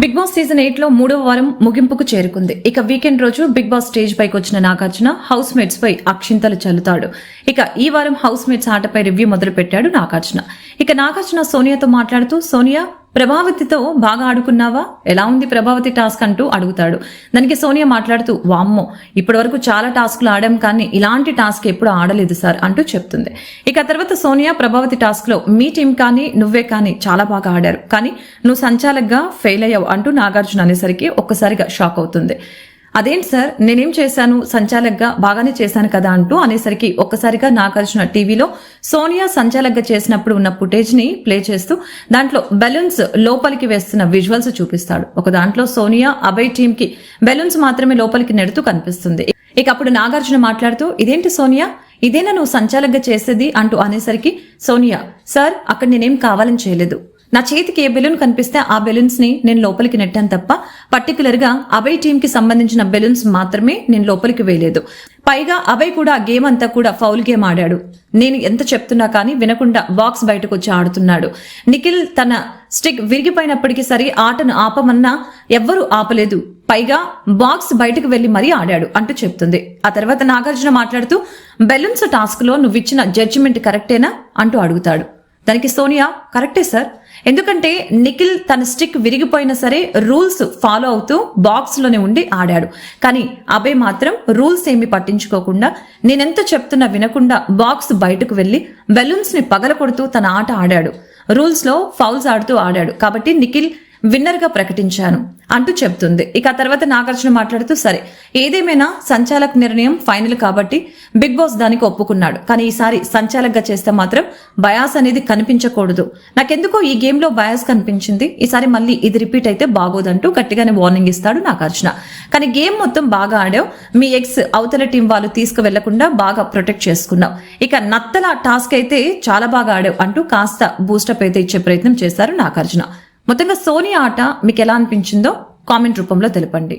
Big boss season ఎయిట్లో మూడవ వారం ముగింపుకు చేరుకుంది. ఇక వీకెండ్ రోజు బిగ్ బాస్ స్టేజ్ పైకి వచ్చిన నాగార్జున హౌస్ మేట్స్ పై అక్షింతలు చల్లుతాడు. ఇక ఈ వారం హౌస్ మేట్స్ ఆటపై రివ్యూ మొదలు పెట్టాడు నాగార్జున. ఇక నాగార్జున సోనియాతో మాట్లాడుతూ సోనియా ప్రభావతితో బాగా ఆడుకున్నావా? ఎలా ఉంది ప్రభావతి టాస్క్ అంటూ అడుగుతాడు. దానికి సోనియా మాట్లాడుతూ వామ్మో ఇప్పటి వరకు చాలా టాస్క్లు ఆడాం కానీ ఇలాంటి టాస్క్ ఎప్పుడు ఆడలేదు సార్ అంటూ చెప్తుంది. ఇక తర్వాత సోనియా ప్రభావతి టాస్క్లో మీ టీం కానీ నువ్వే కానీ చాలా బాగా ఆడారు. కానీ నువ్వు సంచాలకగా ఫెయిల్ అయ్యావు అంటూ నాగార్జున అనేసరికి ఒక్కసారిగా షాక్ అవుతుంది. అదేంటి సార్? నేనేం చేశాను? సంచాలకగా బాగానే చేశాను కదా అంటూ అనేసరికి ఒక్కసారిగా నాగార్జున టీవీలో సోనియా సంచాలకగా చేసినప్పుడు ఉన్న ఫుటేజ్ని ప్లే చేస్తూ దాంట్లో బెలూన్స్ లోపలికి వేస్తున్న విజువల్స్ చూపిస్తాడు. ఒక దాంట్లో సోనియా అభయ్ టీమ్కి బెలూన్స్ మాత్రమే లోపలికి నెడుతూ కనిపిస్తుంది. ఇక అప్పుడు నాగార్జున మాట్లాడుతూ ఇదేంటి సోనియా? ఇదేనా నువ్వు సంచాలకగా చేసేది? అంటూ అనేసరికి సోనియా సార్ అక్కడ నేనేం కావాలని చేయలేదు. నా చేతికి ఏ బెలూన్ కనిపిస్తే ఆ బెలూన్స్ని నేను లోపలికి నెట్టాను తప్ప పర్టికులర్గా అభయ్ టీమ్కి సంబంధించిన బెలూన్స్ మాత్రమే నేను లోపలికి వేయలేదు. పైగా అభయ్ కూడా గేమ్ అంతా కూడా ఫౌల్ గేమ్ ఆడాడు. నేను ఎంత చెప్తున్నా కానీ వినకుండా బాక్స్ బయటకు వచ్చి ఆడుతున్నాడు. నిఖిల్ తన స్టిక్ విరిగిపోయినప్పటికీ సరే ఆటను ఆపమన్నా ఎవ్వరూ ఆపలేదు. పైగా బాక్స్ బయటకు వెళ్ళి మరీ ఆడాడు అంటూ చెప్తుంది. ఆ తర్వాత నాగార్జున మాట్లాడుతూ బెలూన్స్ టాస్క్లో నువ్వు ఇచ్చిన జడ్జిమెంట్ కరెక్టేనా? అంటూ అడుగుతాడు. దానికి సోనియా కరెక్టే సార్. ఎందుకంటే నిఖిల్ తన స్టిక్ విరిగిపోయినా సరే రూల్స్ ఫాలో అవుతూ బాక్స్లోనే ఉండి ఆడాడు. కానీ అభయ్ మాత్రం రూల్స్ ఏమి పట్టించుకోకుండా నేనెంత చెప్తున్నా వినకుండా బాక్స్ బయటకు వెళ్ళి బెలూన్స్ని పగలకొడుతూ తన ఆట ఆడాడు. రూల్స్లో ఫౌల్స్ ఆడుతూ ఆడాడు. కాబట్టి నిఖిల్ విన్నర్గా ప్రకటించాను అంటూ చెప్తుంది ఇక తర్వాత నాగార్జున మాట్లాడుతూ సరే ఏదేమైనా సంచాలక్ నిర్ణయం ఫైనల్ కాబట్టి బిగ్ బాస్ దానికి ఒప్పుకున్నాడు. కానీ ఈసారి సంచాలక్గా చేస్తే మాత్రం బయాస్ అనేది కనిపించకూడదు. నాకెందుకో ఈ గేమ్లో బయాస్ కనిపించింది. ఈసారి మళ్ళీ ఇది రిపీట్ అయితే బాగోదంటూ గట్టిగానే వార్నింగ్ ఇస్తాడు నాగార్జున. కానీ గేమ్ మొత్తం బాగా ఆడావు. మీ ఎక్స్ అవతల టీం వాళ్ళు తీసుకువెళ్ళకుండా బాగా ప్రొటెక్ట్ చేసుకున్నావు. ఇక నత్తల టాస్క్ అయితే చాలా బాగా ఆడావు అంటూ కాస్త బూస్టప్ అయితే ఇచ్చే ప్రయత్నం చేశారు నాగార్జున. మొత్తంగా సోనీ ఆట మీకు ఎలా అనిపించిందో కామెంట్ రూపంలో తెలపండి.